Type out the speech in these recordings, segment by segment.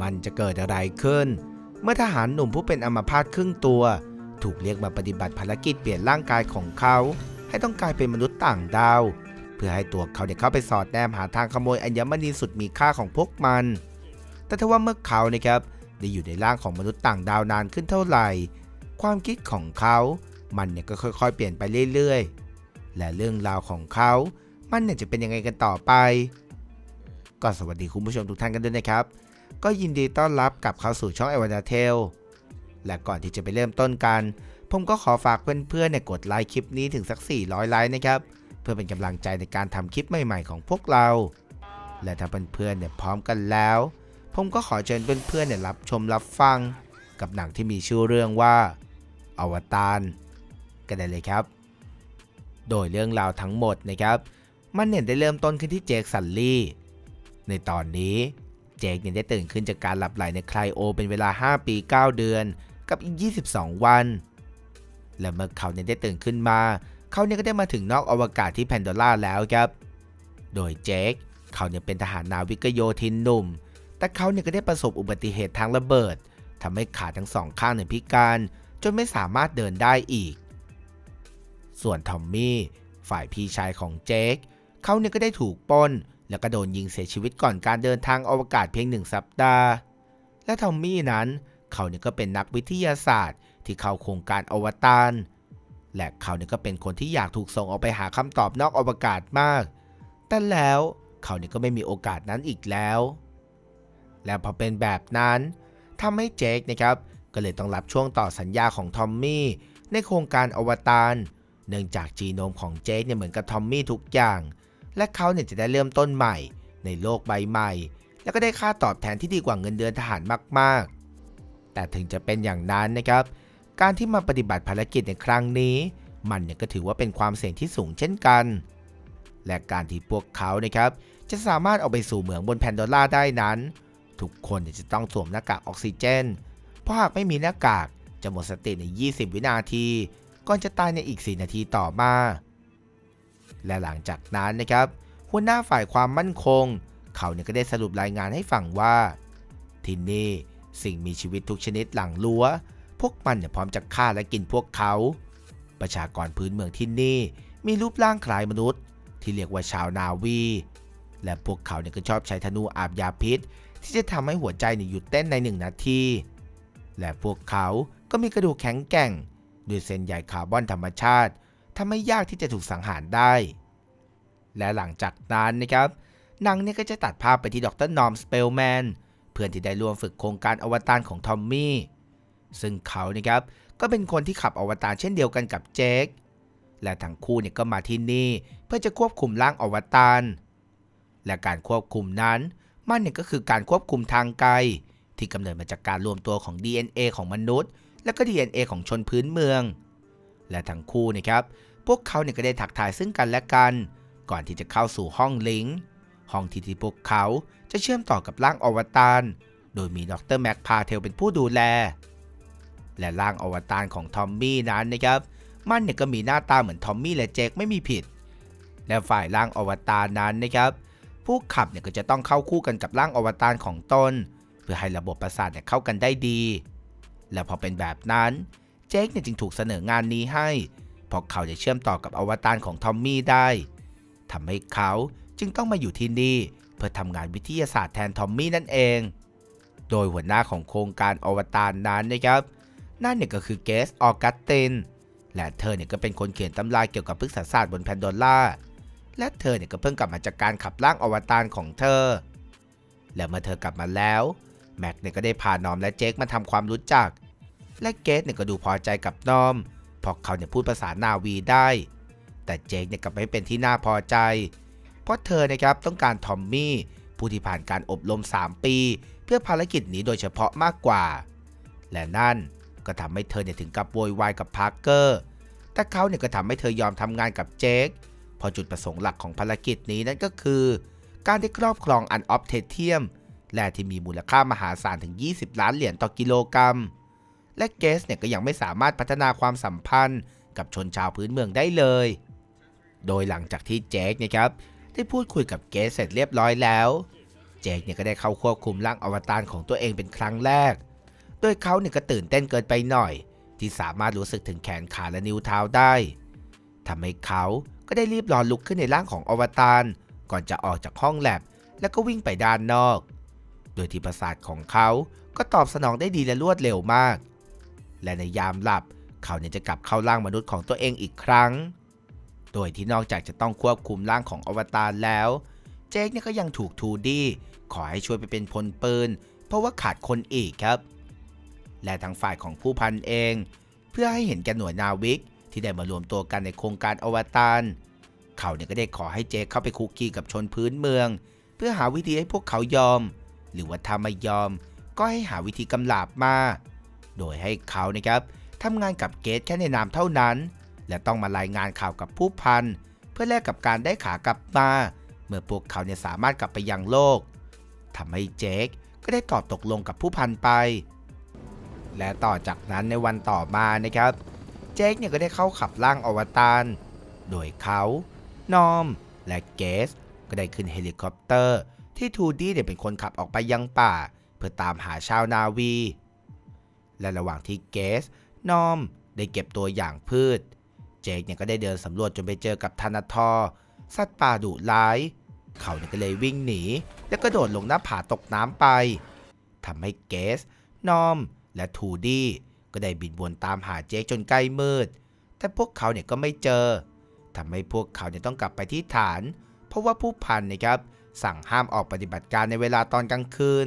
มันจะเกิดอะไรขึ้น เมื่อทหารหนุ่มผู้เป็นอัมพาตครึ่งตัว ถูกเรียกมาปฏิบัติภารกิจเปลี่ยนร่างกายของเขา ให้ต้องกลายเป็นมนุษย์ต่างดาว เพื่อให้ตัวเขาเนี่ยเข้าไปสอดแนมหาทางขโมยอัญมณีสุดมีค่าของพวกมัน แต่ถ้าว่าเมื่อเขานะครับได้อยู่ในร่างของมนุษย์ต่างดาวนานขึ้นเท่าไหร่ ความคิดของเขา มันเนี่ยก็ค่อยๆ เปลี่ยนไปเรื่อยๆ และเรื่องราวของเขา มันเนี่ยจะเป็นยังไงกันต่อไป ก็สวัสดีคุณผู้ชมทุกท่านกันด้วยนะครับ ก็ยินดีต้อนรับกลับเข้าสู่ช่องไอวันาเทลและก่อนที่จะไปเริ่มต้นกัน ผมก็ขอฝากเพื่อนๆเนี่ยกดไลค์คลิปนี้ถึงสัก 400 ไลค์นะครับ เพื่อเป็นกำลังใจในการทำคลิปใหม่ๆของพวกเรา และถ้าเพื่อนๆเนี่ยพร้อมกันแล้ว ผมก็ขอเชิญเพื่อนๆเนี่ยรับชมรับฟัง กับหนังที่มีชื่อเรื่องว่าอวตารกันได้เลยครับ โดยเรื่องราวทั้งหมดนะครับ มันเนี่ยได้เริ่มต้นขึ้นที่เจคสันลี่ ในตอนนี้ จคเนี่ยได้ตื่นขึ้นจากการหลับไหลในไคลโอเป็นเวลา 5 ปี 9 เดือนกับอีก 22 วัน และเมื่อเขาเนี่ยได้ตื่นขึ้นมา เขาเนี่ยก็ได้มาถึงนอกอวกาศที่แพนโดร่าแล้วครับ โดยเจคเขาเนี่ยเป็นทหารนาวิกโยธินหนุ่ม แต่เขาเนี่ยก็ได้ประสบอุบัติเหตุทางระเบิดทำให้ขาทั้งสองข้างเนี่ยพิการ จนไม่สามารถเดินได้อีก ส่วนทอมมี่ฝ่ายพี่ชายของเจคเขาเนี่ยก็ได้ถูกป้น แล้วก็โดนยิงเสียชีวิตก่อนการเดินทางอวกาศเพียงหนึ่งสัปดาห์ และทอมมี่นั้นเขาเนี่ยก็เป็นนักวิทยาศาสตร์ ที่เข้าโครงการอวตารและเขาเนี่ยก็เป็นคนที่อยากถูกส่งออกไปหาคำตอบนอกอวกาศมาก แต่แล้วเขาเนี่ยก็ไม่มีโอกาสนั้นอีกแล้ว และพอเป็นแบบนั้นทำให้เจคนะครับก็เลยต้องรับช่วงต่อสัญญาของทอมมี่ในโครงการอวตารเนื่องจากจีโนมของเจคเนี่ยเหมือนกับทอมมี่ทุกอย่าง และเขาเนี่ยจะได้เริ่มต้นใหม่ ในโลกใบใหม่ แล้วก็ได้ค่าตอบแทนที่ดีกว่าเงินเดือนทหารมาก ๆ แต่ถึงจะเป็นอย่างนั้นนะครับ การที่มาปฏิบัติภารกิจในครั้งนี้ มันเนี่ยก็ถือว่าเป็นความเสี่ยงที่สูงเช่นกัน และการที่พวกเขานะครับจะสามารถเอาไปสู่เหมืองบนแพนโดร่าได้นั้น ทุกคนเนี่ยจะต้องสวมหน้ากากออกซิเจน เพราะหากไม่มีหน้ากากจะหมดสติใน 20 วินาที ก่อนจะตายในอีก 4 นาทีต่อมา และหลังจากนั้นนะครับหัวหน้าฝ่ายความมั่นคง เขาเนี่ยก็ได้สรุปรายงานให้ฟังว่าที่นี่สิ่งมีชีวิตทุกชนิดหลังรั้วพวกมันเนี่ยพร้อมจะฆ่าและกินพวกเขา ประชากรพื้นเมืองที่นี่มีรูปร่างคล้ายมนุษย์ ที่เรียกว่าชาวนาวี และพวกเขาเนี่ยก็ชอบใช้ธนูอาบยาพิษ ที่จะทำให้หัวใจเนี่ยหยุดเต้นในหนึ่งนาที และพวกเขาก็มีกระดูกแข็งแกร่ง ด้วยเส้นใยคาร์บอนธรรมชาติ ทำให้ยากที่จะถูกสังหารได้ และหลังจากนั้นนะครับหนังเนี่ยก็จะตัดภาพไปที่ดรนอมสเปลแมนเพื่อนที่ได้ร่วมฝึกโครงการอวตารของทอมมี่ซึ่งเขานะครับก็เป็นคนที่ขับอวตารเช่นเดียวกันกับเจคและทั้งคู่เนี่ยก็มาที่นี่เพื่อจะควบคุมร่างอวตารและการควบคุมนั้นมันเนี่ยก็คือการควบคุมทางไกล ที่กำเนิดมาจากการรวมตัวของ DNA ของมนุษย์ และก็ DNA ของชนพื้นเมือง และทั้งคู่นะครับ พวกเขาเนี่ยก็ได้ถักทายซึ่งกันและกัน ก่อนที่จะเข้าสู่ห้องลิงห้องที่ที่พวกเขาจะเชื่อมต่อกับร่างอวตารโดยมีดรแม็กพาเทลเป็นผู้ดูแล และร่างอวตารของทอมมี่นั้นนะครับ มันเนี่ยก็มีหน้าตาเหมือนทอมมี่และเจคไม่มีผิด และฝ่ายร่างอวตารนั้นนะครับ ผู้ขับเนี่ยก็จะต้องเข้าคู่กันกับร่างอวตารของตน เพื่อให้ระบบประสาทเนี่ยเข้ากันได้ดี และพอเป็นแบบนั้น เจคเนี่ยจึงถูกเสนองานนี้ให้ เพราะเขาจะเชื่อมต่อกับอวตารของทอมมี่ได้ทำให้เขาจึงต้องมาอยู่ที่นี่เพื่อทำงานวิทยาศาสตร์แทนทอมมี่นั่นเอง โดยหัวหน้าของโครงการอวตารนั้นนะครับ นั่นเนี่ยก็คือเกสออกัสตินและเธอเนี่ยก็เป็นคนเขียนตำราเกี่ยวกับพฤกษศาสตร์บนแพนโดร่าและเธอเนี่ยก็เพิ่งกลับมาจากการขับร่างอวตารของเธอ และเมื่อเธอกลับมาแล้ว แม็กเนี่ยก็ได้พานอมและเจคมาทำความรู้จัก และเกสเนี่ยก็ดูพอใจกับนอมเพราะเขาเนี่ยพูดภาษานาวีได้ แต่เจคเนี่ยกลับไม่เป็นที่น่าพอใจ เพราะเธอนะครับต้องการทอมมี่ผู้ที่ผ่านการอบรม 3 ปี เพื่อภารกิจนี้โดยเฉพาะมากกว่า และนั่นก็ทำให้เธอเนี่ยถึงกับโวยวายกับพาร์เกอร์ แต่เขาเนี่ยก็ทำให้เธอยอมทำงานกับเจคเพราะจุดประสงค์หลักของภารกิจนี้นั่นก็คือ การได้ครอบครองอันออฟเทเทียมและที่มีมูลค่ามหาศาลถึง 20 ล้านเหรียญต่อกิโลกรัม และเกสเนี่ยก็ยังไม่สามารถพัฒนาความสัมพันธ์ กับชนชาวพื้นเมืองได้เลย โดยหลังจากที่เจคนะครับได้พูดคุยกับเกสเสร็จเรียบร้อยแล้วเจคเนี่ยก็ได้เข้าควบคุมร่างอวตารของตัวเองเป็นครั้งแรก โดยเขาเนี่ยก็ตื่นเต้นเกินไปหน่อย ที่สามารถรู้สึกถึงแขนขาและนิ้วเท้าได้ทำให้เขาก็ได้รีบรอนลุกขึ้นในร่างของอวตารก่อนจะออกจากห้องแลบแล้วก็วิ่งไปด้านนอก โดยที่ประสาทของเขาก็ตอบสนองได้ดีและรวดเร็วมาก และในยามหลับ เขาเนี่ยจะกลับเข้าร่างมนุษย์ของตัวเองอีกครั้ง โดยที่นอกจากจะต้องควบคุมร่างของอวตารแล้ว เจคเนี่ยก็ยังถูกทูดี้ขอให้ช่วยไปเป็นพลปืน เพราะว่าขาดคนอีกครับ และทางฝ่ายของผู้พันเอง เพื่อให้เห็นแก่หน่วยนาวิกที่ได้มารวมตัวกันในโครงการอวตารเขาเนี่ยก็ได้ขอให้เจคเข้าไปคุกคีกับชนพื้นเมือง เพื่อหาวิธีให้พวกเขายอม หรือว่าถ้าไม่ยอม ก็ให้หาวิธีกำลาบมา โดยให้เขานะครับทำงานกับเกตแค่ในนามเท่านั้น และต้องมารายงานข่าวกับผู้พัน เพื่อแลกกับการได้ขากลับมา เมื่อพวกเขาเนี่ยสามารถกลับไปยังโลกทำให้เจคก็ได้ตอบตกลงกับผู้พันไป และต่อจากนั้นในวันต่อมานะครับ เจคเนี่ยก็ได้เข้าขับร่างอวตารโดยเขา นอม และเกส ก็ได้ขึ้นเฮลิคอปเตอร์ ที่ทูดี้เนี่ยเป็นคนขับออกไปยังป่า เพื่อตามหาชาวนาวี และระหว่างที่เกส นอม ได้เก็บตัวอย่างพืช เจคเนี่ยก็ได้เดินสำรวจจนไปเจอกับธนาทอร์สัตว์ป่าดุร้าย เขาเนี่ยก็เลยวิ่งหนี แล้วก็โดดลงหน้าผาตกน้ำไปทำให้เกส นอม และทูดี้ก็ได้บินวนตามหาเจคจนใกล้มืด แต่พวกเขาเนี่ยก็ไม่เจอทำให้พวกเขาเนี่ยต้องกลับไปที่ฐาน เพราะว่าผู้พันนะครับสั่งห้ามออกปฏิบัติการในเวลาตอนกลางคืน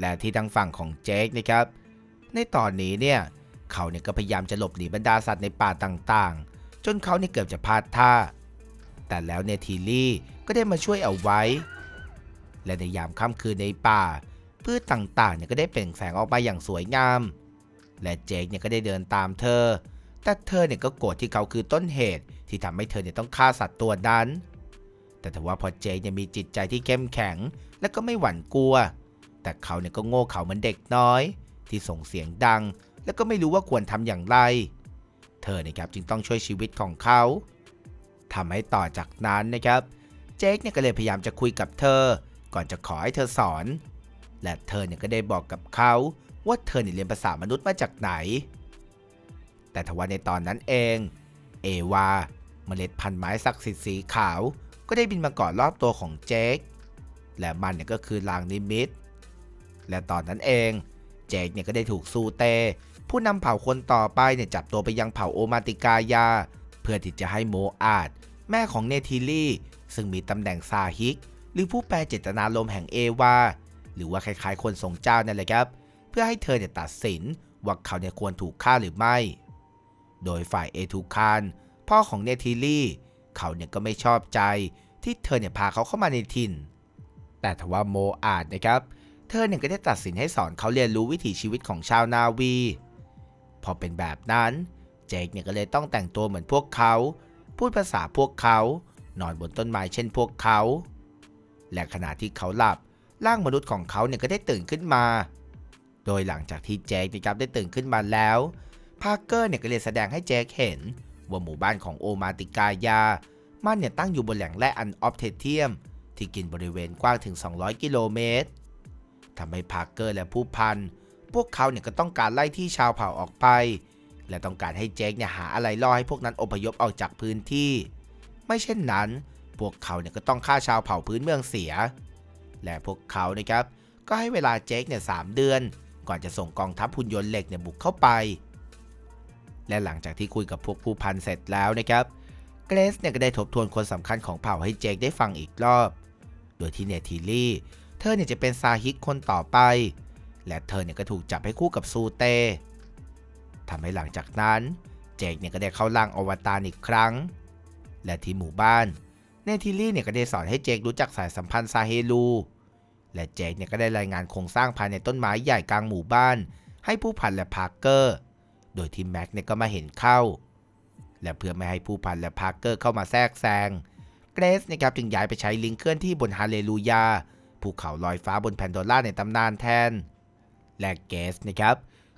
และที่ทางฝั่งของเจคนะครับ ในตอนนี้เนี่ยเขาเนี่ยก็พยายามจะหลบหนีบรรดาสัตว์ในป่าต่างๆ จนเขาเนี่ยเกือบจะพลาดท่า แต่แล้วเนทีลี่ก็ได้มาช่วยเอาไว้ และในยามค่ำคืนในป่า พืชต่างๆเนี่ยก็ได้เปล่งแสงออกมาอย่างสวยงาม และเจคเนี่ยก็ได้เดินตามเธอ แต่เธอเนี่ยก็โกรธที่เขาคือต้นเหตุที่ทำให้เธอเนี่ยต้องฆ่าสัตว์ตัวนั้น แต่ถือว่าพอเจคเนี่ยมีจิตใจที่เข้มแข็ง และก็ไม่หวั่นกลัว แต่เขาเนี่ยก็โง่เขาเหมือนเด็กน้อย ที่ส่งเสียงดัง แล้วก็ไม่รู้ว่าควรทำอย่างไร เธอนะครับจึงต้องช่วยชีวิตของเขาทำให้ต่อจากนั้นนะครับ เจคเนี่ยก็เลยพยายามจะคุยกับเธอ ก่อนจะขอให้เธอสอน และเธอเนี่ยก็ได้บอกกับเขา ว่าเธอเนี่ยเรียนภาษามนุษย์มาจากไหน แต่ทว่าในตอนนั้นเอง เอวาเมล็ดพันธุ์ไม้ศักดิ์สิทธิ์สีขาว ก็ได้บินมาเกาะรอบตัวของเจคและมันเนี่ยก็คือลางนิมิต และตอนนั้นเอง เจคเนี่ยก็ได้ถูกซูเต ผู้นำเผ่าคนต่อไปเนี่ยจับตัวไปยังเผ่าโอมาติกายา เพื่อที่จะให้โมอาดแม่ของเนทิลี่ ซึ่งมีตำแหน่งซาฮิก หรือผู้แปลเจตนารมแห่งเอวา หรือว่าคล้ายๆ คนทรงเจ้านั่นแหละครับ เพื่อให้เธอเนี่ยตัดสินว่าเขาเนี่ยควรถูกฆ่าหรือไม่ โดยฝ่ายเอทูคานพ่อของเนทิลี่ เขาเนี่ยก็ไม่ชอบใจที่เธอเนี่ยพาเขาเข้ามาในถิ่น แต่ทว่าโมอาดนะครับ เธอเนี่ยก็ได้ตัดสินให้สอนเขาเรียนรู้วิถีชีวิตของชาวนาวี พอเป็นแบบนั้น เจคเนี่ยก็เลยต้องแต่งตัวเหมือนพวกเขา พูดภาษาพวกเขา นอนบนต้นไม้เช่นพวกเขา และขณะที่เขาหลับ ร่างมนุษย์ของเขาเนี่ยก็ได้ตื่นขึ้นมา โดยหลังจากที่เจคนะครับได้ตื่นขึ้นมาแล้ว พาร์เกอร์เนี่ยก็เลยแสดงให้เจคเห็น ว่าหมู่บ้านของโอมาติกายา มันเนี่ยตั้งอยู่บนแหล่งแร่อันออฟเทเทียม ที่กินบริเวณกว้างถึง 200 กิโลเมตร ทำให้พาร์เกอร์และผู้พัน พวกเขาเนี่ยก็ต้องการไล่ที่ชาวเผ่าออกไป และต้องการให้เจคเนี่ยหาอะไรล่อให้พวกนั้นอพยพออกจากพื้นที่ ไม่เช่นนั้น พวกเขาเนี่ยก็ต้องฆ่าชาวเผ่าพื้นเมืองเสีย และพวกเขานะครับก็ให้เวลาเจคเนี่ยสามเดือน ก่อนจะส่งกองทัพหุ่นยนต์เหล็กเนี่ยบุกเข้าไป และหลังจากที่คุยกับพวกผู้พันเสร็จแล้วนะครับเกรซเนี่ยก็ได้ทบทวนคนสำคัญของเผ่าให้เจคได้ฟังอีกรอบ โดยที่เนทิลี่ เธอเนี่ยจะเป็นซาฮิกคนต่อไป และเธอเนี่ยก็ถูกจับให้คู่กับซูเตทำให้หลังจากนั้น เจคเนี่ยก็ได้เข้าร่างอวตารอีกครั้ง และที่หมู่บ้าน เนทิลี่เนี่ยก็ได้สอนให้เจครู้จักสายสัมพันธ์ซาเฮลู และเจคเนี่ยก็ได้รายงานโครงสร้างภายในต้นไม้ใหญ่กลางหมู่บ้าน ให้ผู้พันและพาร์เกอร์ โดยที่แม็กเนี่ยก็มาเห็นเข้า และเพื่อไม่ให้ผู้พันและพาร์เกอร์เข้ามาแทรกแซง เกรซนะครับจึงย้ายไปใช้ลิงเคลื่อนที่บนฮาเลลูยา ภูเขาลอยฟ้าบนแพนโดล่าในตำนานแทน และเกสนะครับ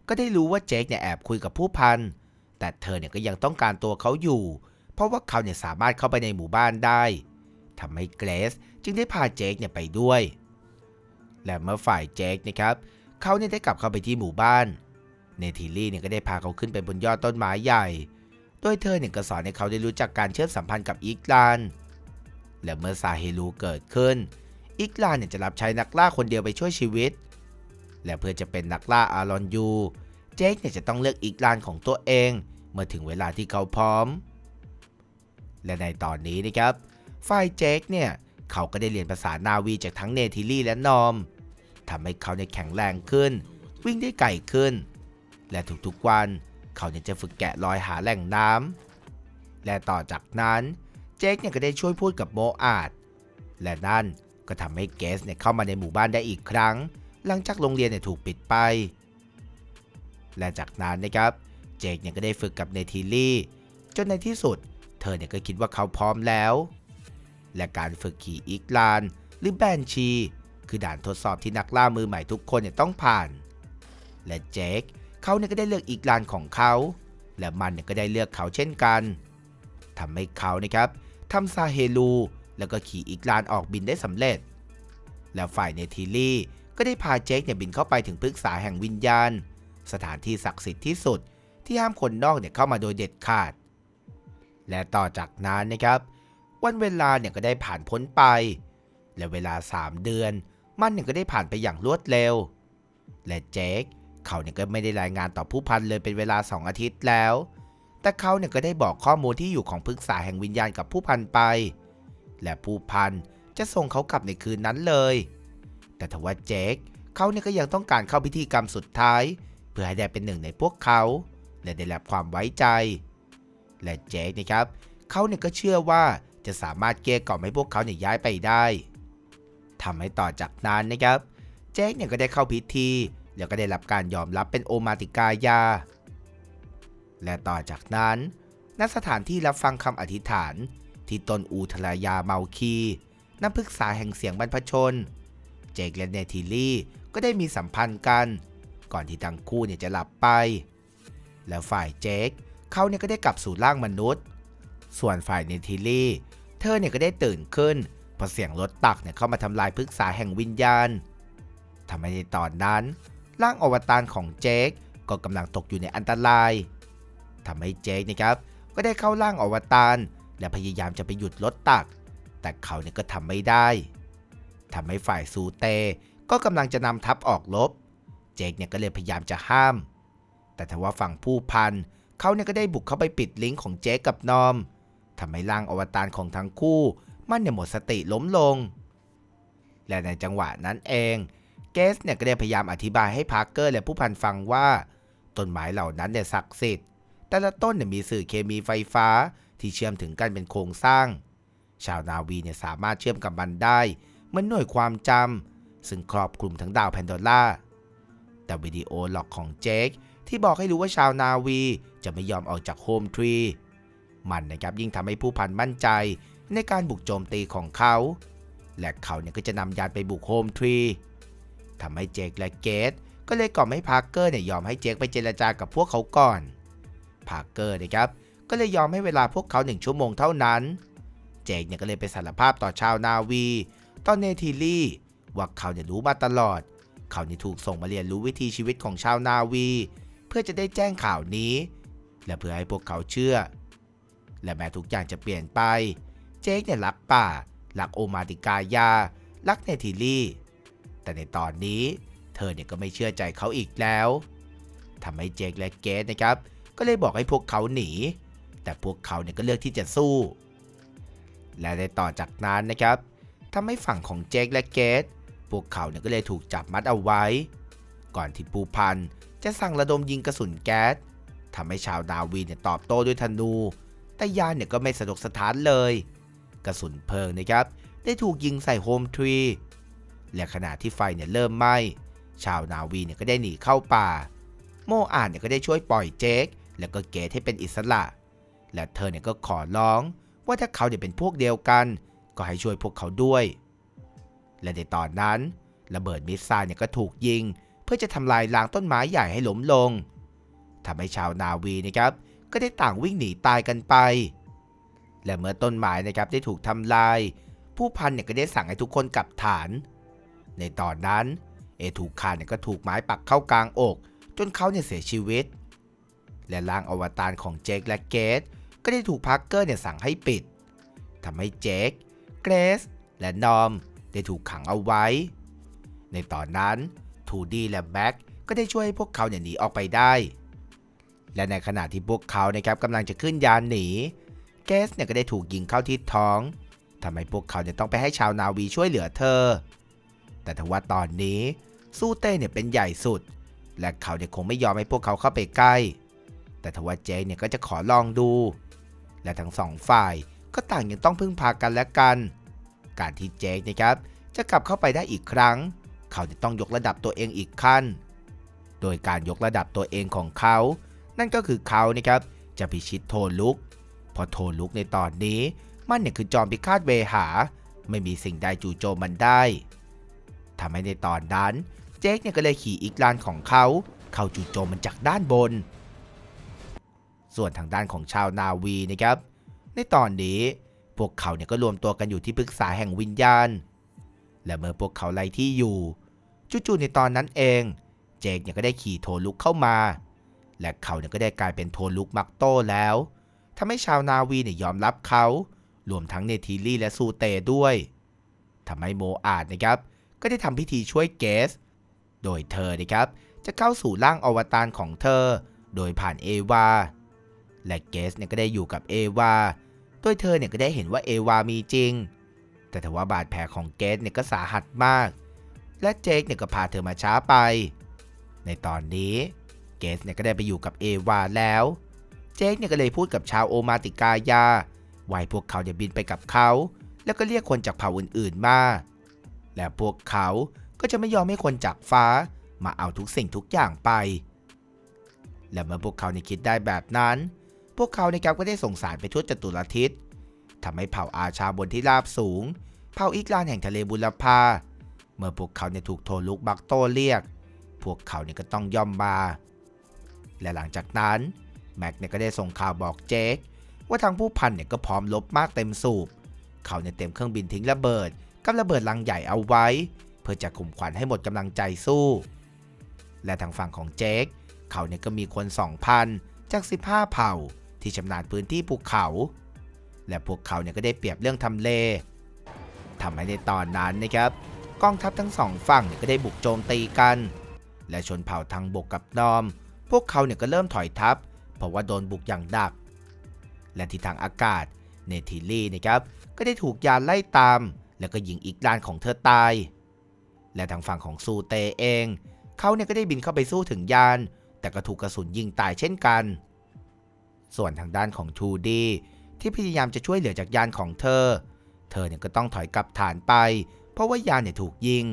ก็ได้รู้ว่าเจคเนี่ยแอบคุยกับผู้พัน แต่เธอเนี่ยก็ยังต้องการตัวเขาอยู่ เพราะว่าเขาเนี่ยสามารถเข้าไปในหมู่บ้านได้ทำให้เกรซจึงได้พาเจคเนี่ยไปด้วย และเมื่อฝ่ายเจคนะครับเขาเนี่ยได้กลับเข้าไปที่หมู่บ้าน เนทิลลี่เนี่ยก็ได้พาเขาขึ้นไปบนยอดต้นไม้ใหญ่ โดยเธอเนี่ยก็สอนให้เขาได้รู้จักการเชื่อมสัมพันธ์กับอีกลาน และเมื่อซาเฮลูเกิดขึ้น อีกลานเนี่ยจะรับใช้นักล่าคนเดียวไปช่วยชีวิต และเพื่อจะเป็นนักล่าอารอนยู เจคเนี่ยจะต้องเลือกอีกลานของตัวเอง เมื่อถึงเวลาที่เขาพร้อม และในตอนนี้นะครับ ฝ่ายเจคเนี่ยเขาก็ได้เรียนภาษานาวีจากทั้งเนทิลลี่และนอมทำให้เขาเนี่ยแข็งแรงขึ้น วิ่งได้ไกลขึ้น และทุกๆวันเขาเนี่ยจะฝึกแกะรอยหาแหล่งน้ำและต่อจากนั้นเจคเนี่ยก็ได้ช่วยพูดกับโมอาดและนั่น ก็ทำให้เกสเนี่ยเข้ามาในหมู่บ้านได้อีกครั้ง หลังจากโรงเรียนเนี่ยถูกปิดไป และจากนั้นนะครับ เจคเนี่ยก็ได้ฝึกกับเนทิลี่ จนในที่สุด เธอเนี่ยก็คิดว่าเขาพร้อมแล้ว และการฝึกขี่อีกลาน หรือแบนชี คือด่านทดสอบที่นักล่ามือใหม่ทุกคนเนี่ยต้องผ่าน และเจคเขาเนี่ยก็ได้เลือกอีกลานของเขา และมันเนี่ยก็ได้เลือกเขาเช่นกันทำให้เขานะครับทำซาเฮลู แล้วก็ขี่อีกลานออกบินได้สำเร็จ แล้วฝ่ายเนทิลี่ก็ได้พาเจคเนี่ยบินเข้าไปถึงพฤกษาแห่งวิญญาณ สถานที่ศักดิ์สิทธิ์ที่สุดที่ห้ามคนนอกเนี่ยเข้ามาโดยเด็ดขาด และต่อจากนั้นนะครับวันเวลาเนี่ยก็ได้ผ่านพ้นไป และเวลา 3 เดือน มันเนี่ยก็ได้ผ่านไปอย่างรวดเร็ว และเจคเขาเนี่ยก็ไม่ได้รายงานต่อผู้พันเลยเป็นเวลา 2 อาทิตย์แล้ว แต่เขาเนี่ยก็ได้บอกข้อมูลที่อยู่ของพฤกษาแห่งวิญญาณกับผู้พันไป และผู้พันจะส่งเขากลับในคืนนั้นเลย แต่ทว่าเจคเขาเนี่ยก็ยังต้องการเข้าพิธีกรรมสุดท้าย เพื่อให้ได้เป็นหนึ่งในพวกเขา และได้รับความไว้ใจ และเจคนะครับเขาเนี่ยก็เชื่อว่าจะสามารถเกลี้ยกล่อมให้พวกเขาเนี่ยย้ายไปได้ทำให้ต่อจากนั้นนะครับเจคเนี่ยก็ได้เข้าพิธีแล้วก็ได้รับการยอมรับเป็นโอมาติกายา และต่อจากนั้นณสถานที่รับฟังคำอธิษฐาน ที่ต้นอูทลายาเมาคีน้ำพึกษาแห่งเสียงบรรพชน เจคและเนทิลี่ก็ได้มีสัมพันธ์กัน ก่อนที่ทั้งคู่เนี่ยจะหลับไป แล้วฝ่ายเจคเขาเนี่ยก็ได้กลับสู่ร่างมนุษย์ ส่วนฝ่ายเนทิลี่เธอเนี่ยก็ได้ตื่นขึ้นพราะเสียงรถตักเนี่ยเข้ามาทำลายพฤกษาแห่งวิญญาณทำให้ในตอนนั้น ร่างอวตารของเจคก็กำลังตกอยู่ในอันตรายทำให้เจคนะครับก็ได้เข้าร่างอวตาร และพยายามจะไปหยุดรถตัก แต่เขาเนี่ยก็ทำไม่ได้ทำให้ฝ่ายซูเตก็กำลังจะนำทัพออกรบ เจคเนี่ยก็เลยพยายามจะห้าม แต่ทว่าฝั่งผู้พันเขาเนี่ยก็ได้บุกเข้าไปปิดลิงก์ของเจคกับนอมทำให้ร่างอวตารของทั้งคู่ มันเนี่ยหมดสติล้มลง และในจังหวะนั้นเองเกสเนี่ยก็ได้พยายามอธิบายให้พาร์เกอร์และผู้พันฟังว่าต้นไม้เหล่านั้นเนี่ยศักดิ์สิทธิ์ แต่ละต้นเนี่ยมีสื่อเคมีไฟฟ้า ที่เชื่อมถึงกันเป็นโครงสร้าง ชาวนาวีเนี่ยสามารถเชื่อมกับมันได้เหมือนหน่วยความจำซึ่งครอบคลุมทั้งดาวแพนโดล่าแต่วิดีโอหลอกของเจคที่บอกให้รู้ว่าชาวนาวีจะไม่ยอมออกจากโฮมทรีมันนะครับยิ่งทำให้ผู้พันมั่นใจในการบุกโจมตีของเขา และเขาเนี่ยก็จะนำยานไปบุกโฮมทรีทำให้เจคและเกตก็เลยกล่อมให้พาร์เกอร์เนี่ยยอมให้เจคไปเจรจากับพวกเขาก่อน พาร์เกอร์นะครับ ก็เลยยอมให้เวลาพวกเขาหนึ่งชั่วโมงเท่านั้น เจคเนี่ยก็เลยไปสารภาพต่อชาวนาวีตอนเนทิลี่ว่าเขาเนี่ยรู้มาตลอด เขาเนี่ยถูกส่งมาเรียนรู้วิถีชีวิตของชาวนาวี เพื่อจะได้แจ้งข่าวนี้ และเพื่อให้พวกเขาเชื่อ และแม้ทุกอย่างจะเปลี่ยนไป เจคเนี่ยรักป่ารักโอมาติกายารักเนทิลี่ แต่ในตอนนี้เธอเนี่ยก็ไม่เชื่อใจเขาอีกแล้วทำให้เจคและเกตนะครับ ก็เลยบอกให้พวกเขาหนี แต่พวกเขาเนี่ยก็เลือกที่จะสู้ และในต่อจากนั้นนะครับทำให้ฝั่งของเจคและเกตพวกเขาเนี่ยก็เลยถูกจับมัดเอาไว้ ก่อนที่ปูพันจะสั่งระดมยิงกระสุนแก๊สทำให้ชาวดาวีเนี่ยตอบโต้ด้วยธนู แต่ยานเนี่ยก็ไม่สะดกสถานเลย กระสุนเพลิงนะครับ ได้ถูกยิงใส่โฮมทรี และขณะที่ไฟเนี่ยเริ่มไหม้ ชาวนาวีเนี่ยก็ได้หนีเข้าป่า โมอ่านเนี่ยก็ได้ช่วยปล่อยเจค แล้วก็เกตให้เป็นอิสระ และเธอเนี่ยก็ขอร้องว่าถ้าเขาเนี่ยเป็นพวกเดียวกัน ก็ให้ช่วยพวกเขาด้วย และในตอนนั้นระเบิดมิสไซล์เนี่ยก็ถูกยิง เพื่อจะทำลายล้างต้นไม้ใหญ่ให้ล้มลงทำให้ชาวนาวีนะครับ ก็ได้ต่างวิ่งหนีตายกันไป และเมื่อต้นไม้นะครับได้ถูกทำลาย ผู้พันเนี่ยก็ได้สั่งให้ทุกคนกลับฐาน ในตอนนั้นเอถูกคาเนี่ยก็ถูกไม้ปักเข้ากลางอก จนเขาเนี่ยเสียชีวิต และร่างอวตารของเจคและเกส ก็ได้ถูกพาร์เกอร์เนี่ยสั่งให้ปิดทำให้เจคเกรซและนอมได้ถูกขังเอาไว้ ในตอนนั้นทูดี้และแบ็กก็ได้ช่วยให้พวกเขาเนี่ยหนีออกไปได้ และในขณะที่พวกเขานะครับกำลังจะขึ้นยานหนีเกสเนี่ยก็ได้ถูกยิงเข้าที่ท้องทำให้พวกเขาเนี่ยต้องไปให้ชาวนาวีช่วยเหลือเธอ แต่ทว่าตอนนี้สู้เต้เนี่ยเป็นใหญ่สุด และเขาเนี่ยคงไม่ยอมให้พวกเขาเข้าไปใกล้ แต่ทว่าเจคเนี่ยก็จะขอลองดู และทั้งสองฝ่ายก็ต่างยังต้องพึ่งพากันและกัน การที่เจคนะครับจะกลับเข้าไปได้อีกครั้ง เขาจะต้องยกระดับตัวเองอีกขั้น โดยการยกระดับตัวเองของเขา นั่นก็คือเขานะครับจะพิชิตโทลุก พอโทลุกในตอนนี้มันเนี่ยคือจอมพิฆาตเวหา ไม่มีสิ่งใดจู่โจมมันได้ทำให้ในตอนนั้น เจคเนี่ยก็เลยขี่อีกลานของเขา เข้าจู่โจมมันจากด้านบน ส่วนทางด้านของชาวนาวีนะครับ ในตอนนี้พวกเขาเนี่ยก็รวมตัวกันอยู่ที่ปรึกษาแห่งวิญญาณ และเมื่อพวกเขาไล่ที่อยู่จู่ๆในตอนนั้นเอง เจคเนี่ยก็ได้ขี่โทลุกเข้ามา และเขาเนี่ยก็ได้กลายเป็นโทลุกมักโต้แล้วทำให้ชาวนาวีเนี่ยยอมรับเขา รวมทั้งเนทีลี่และซูเตด้วยทำให้โมอาดนะครับ ก็ได้ทำพิธีช่วยเกส โดยเธอนะครับ จะเข้าสู่ร่างอวตารของเธอ โดยผ่านเอวา และเกสเนี่ยก็ได้อยู่กับเอวาโดยเธอเนี่ยก็ได้เห็นว่าเอวามีจริง แต่ทว่าบาดแผลของเกสเนี่ยก็สาหัสมาก และเจคเนี่ยก็พาเธอมาช้าไป ในตอนนี้เกสเนี่ยก็ได้ไปอยู่กับเอวาแล้ว เจคเนี่ยก็เลยพูดกับชาวโอมาติกายาว่าให้พวกเขาเนี่ยบินไปกับเขา แล้วก็เรียกคนจากเผ่าอื่นๆมา และพวกเขาก็จะไม่ยอมให้คนจากฟ้ามาเอาทุกสิ่งทุกอย่างไป และเมื่อพวกเขาในคิดได้แบบนั้น พวกเขาในครับก็ได้ส่งสารไปทั่วจัตุรทิศทำให้เผ่าอาชาบนที่ราบสูง เผ่าอีกลานแห่งทะเลบุรพาเมื่อพวกเขาเนี่ยถูกโทลุกบักโตเรียก พวกเขาเนี่ยก็ต้องย่อมมา และหลังจากนั้นแม็กเนี่ยก็ได้ส่งข่าวบอกเจคว่าทางผู้พันเนี่ยก็พร้อมลบมากเต็มสูบ เขาเนี่ยเต็มเครื่องบินทิ้งระเบิดกับระเบิดลังใหญ่เอาไว้ เพื่อจะข่มขวัญให้หมดกำลังใจสู้ และทางฝั่งของเจคเขาเนี่ยก็มีคน 2,000 จาก 15 เผ่า ที่ชำนาญพื้นที่ภูเขา และพวกเขาเนี่ยก็ได้เปรียบเรื่องทำเลทำให้ในตอนนั้นนะครับกองทัพทั้งสองฝั่งเนี่ยก็ได้บุกโจมตีกัน และชนเผ่าทางบกกับนอม พวกเขาเนี่ยก็เริ่มถอยทัพ เพราะว่าโดนบุกอย่างดัก และที่ทางอากาศเนทิลี่นะครับก็ได้ถูกยานไล่ตาม แล้วก็ยิงอีกด้านของเธอตาย และทางฝั่งของซูเตเอง เขาเนี่ยก็ได้บินเข้าไปสู้ถึงยาน แต่ก็ถูกกระสุนยิงตายเช่นกัน ส่วนทางด้านของทูดีที่พยายามจะช่วยเหลือจากยานของเธอ เธอเนี่ยก็ต้องถอยกลับฐานไป เพราะว่ายานเนี่ยถูกยิง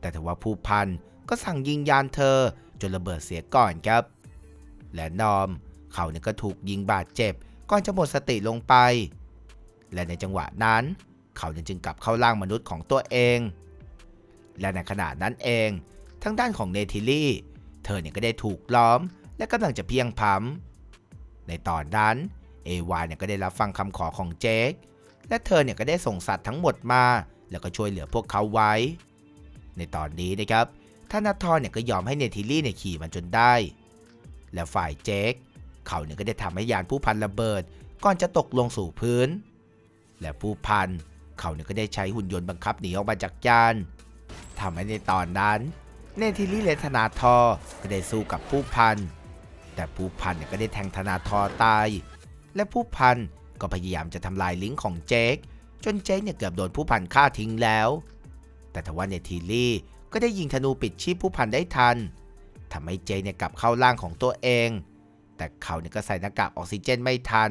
แต่ถือว่าผู้พันก็สั่งยิงยานเธอจนระเบิดเสียก่อนครับ และนอมเขาเนี่ยก็ถูกยิงบาดเจ็บก่อนจะหมดสติลงไป และในจังหวะนั้น เขาจึงกลับเข้าร่างมนุษย์ของตัวเอง และในขณะนั้นเองทางด้านของเนทิลี่ เธอเนี่ยก็ได้ถูกล้อม และกำลังจะเพียงพำ ในตอนนั้นเอวาเนี่ยก็ได้รับฟังคำขอของเจคและเธอเนี่ยก็ได้ส่งสัตว์ทั้งหมดมา แล้วก็ช่วยเหลือพวกเขาไว้ ในตอนนี้นะครับท่านาทอนเนี่ยก็ยอมให้เนทิลี่เนี่ยขี่มันจนได้ และฝ่ายเจคเขาเนี่ยก็ได้ทำให้ยานผู้พันระเบิด ก่อนจะตกลงสู่พื้น และผู้พันเขาเนี่ยก็ได้ใช้หุ่นยนต์บังคับหนีออกมาจากยานทำให้ในตอนนั้น เนทิลี่และธนาทอก็ได้สู้กับผู้พัน แต่ผู้พันก็ได้แทงธนาทอตาย และผู้พันก็พยายามจะทำลายลิงก์ของเจคจนเจคเนี่ยเกือบโดนผู้พันฆ่าทิ้งแล้ว แต่ทว่าเนทิลี่ก็ได้ยิงธนูปิดชีพผู้พันได้ทันทำให้เจคเนี่ยกลับเข้าร่างของตัวเอง แต่เขาเนี่ยก็ใส่หน้ากากออกซิเจนไม่ทัน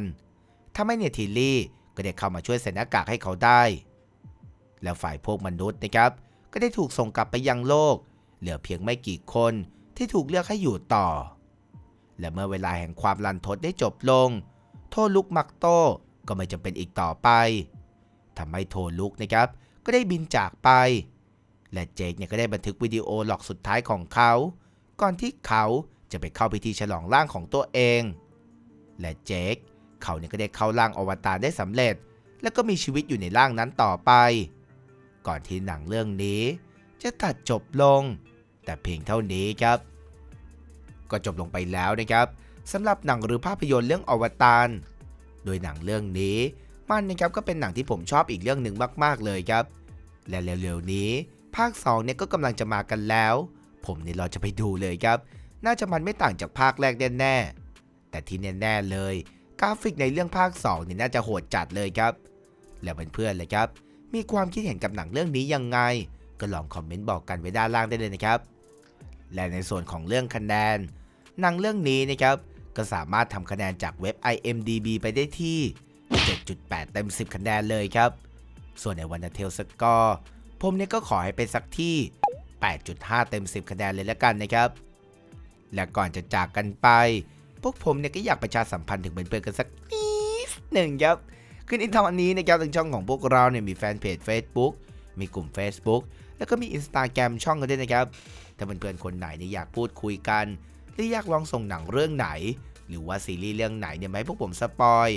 ทำให้เนทิลี่ก็ได้เข้ามาช่วยใส่หน้ากากให้เขาได้ แล้วฝ่ายพวกมนุษย์นะครับ ก็ได้ถูกส่งกลับไปยังโลก เหลือเพียงไม่กี่คนที่ถูกเลือกให้อยู่ต่อ และเมื่อเวลาแห่งความลันทดได้จบลง โทลุกมักโตก็ไม่จำเป็นอีกต่อไปทำให้โทลุกนะครับ ก็ได้บินจากไป และเจคเนี่ยก็ได้บันทึกวิดีโอหลอกสุดท้ายของเขา ก่อนที่เขาจะไปเข้าพิธีฉลองร่างของตัวเอง และเจคเขาเนี่ยก็ได้เข้าร่างอวตารได้สำเร็จ แล้วก็มีชีวิตอยู่ในร่างนั้นต่อไป ก่อนที่หนังเรื่องนี้ จะตัดจบลง แต่เพียงเท่านี้ครับ ก็จบลงไปแล้วนะครับสำหรับหนังหรือภาพยนตร์เรื่องอวตารโดยหนังเรื่องนี้มันนะครับก็เป็นหนังที่ผมชอบอีกเรื่องหนึ่งมาก ๆ เลยครับ และเร็วๆนี้ ภาค2เนี่ยก็กำลังจะมากันแล้ว ผมเนี่ยราจะไปดูเลยครับ น่าจะมันไม่ต่างจากภาคแรกแน่ๆแต่ที่แน่ๆเลย กราฟิกในเรื่องภาค2เนี่ยน่าจะโหดจัดเลยครับ แล้วเพื่อนๆเลยครับ มีความคิดเห็นกับหนังเรื่องนี้ยังไง ก็ลองคอมเมนต์บอกกันไว้ด้านล่างได้เลยนะครับ และในส่วนของเรื่องคะแนน หนังเรื่องนี้นะครับก็สามารถทำคะแนนจากเว็บ IMDB ไปได้ที่ 7.8 เต็ม 10 คะแนนเลยครับ ส่วนในวันเทลสกอร์ผมเนี่ยก็ขอให้เป็นสักที่ 8.5 เต็ม 10 คะแนนเลยละกันนะครับ และก่อนจะจากกันไป พวกผมเนี่ยก็อยากประชาสัมพันธ์ถึงเพื่อนๆกันสักนิดหนึ่งครับคือในทางวันนี้นะครับทางช่องของพวกเราเนี่ยมีแฟนเพจ Facebook มีกลุ่ม Facebook แล้วก็มี Instagram ช่องกันด้วยนะครับ ถ้าเพื่อนๆคนไหนเนี่ยอยากพูดคุยกัน รืออยากลองส่งหนังเรื่องไหน หรือว่าซีรีส์เรื่องไหนเนี่ยมาให้พวกผมสปอย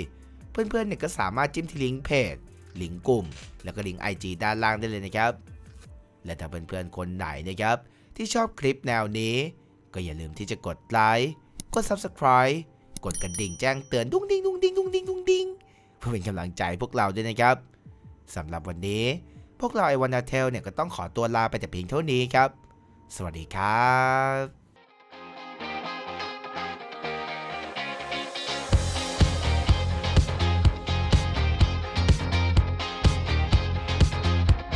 เพื่อนๆเนี่ยก็สามารถจิ้มที่ลิงก์เพจ ลิงก์กลุ่ม แล้วก็ลิงก์ IG ด้านล่างได้เลยนะครับ และถ้าเพื่อนๆคนไหนนะครับ ที่ชอบคลิปแนวนี้ ก็อย่าลืมที่จะกดไลค์ กด Subscribe กดกระดิ่งแจ้งเตือนดุ้งดิ้งดุ้งดิ้งดุ้งดิ้งดุ้งดิ้งเพื่อเป็นกำลังใจพวกเราด้วยนะครับสำหรับวันนี้พวกเราไอวันนาเทลเนี่ยก็ต้องขอตัวลาไปแต่เพียงเท่านี้ครับ สวัสดีครับ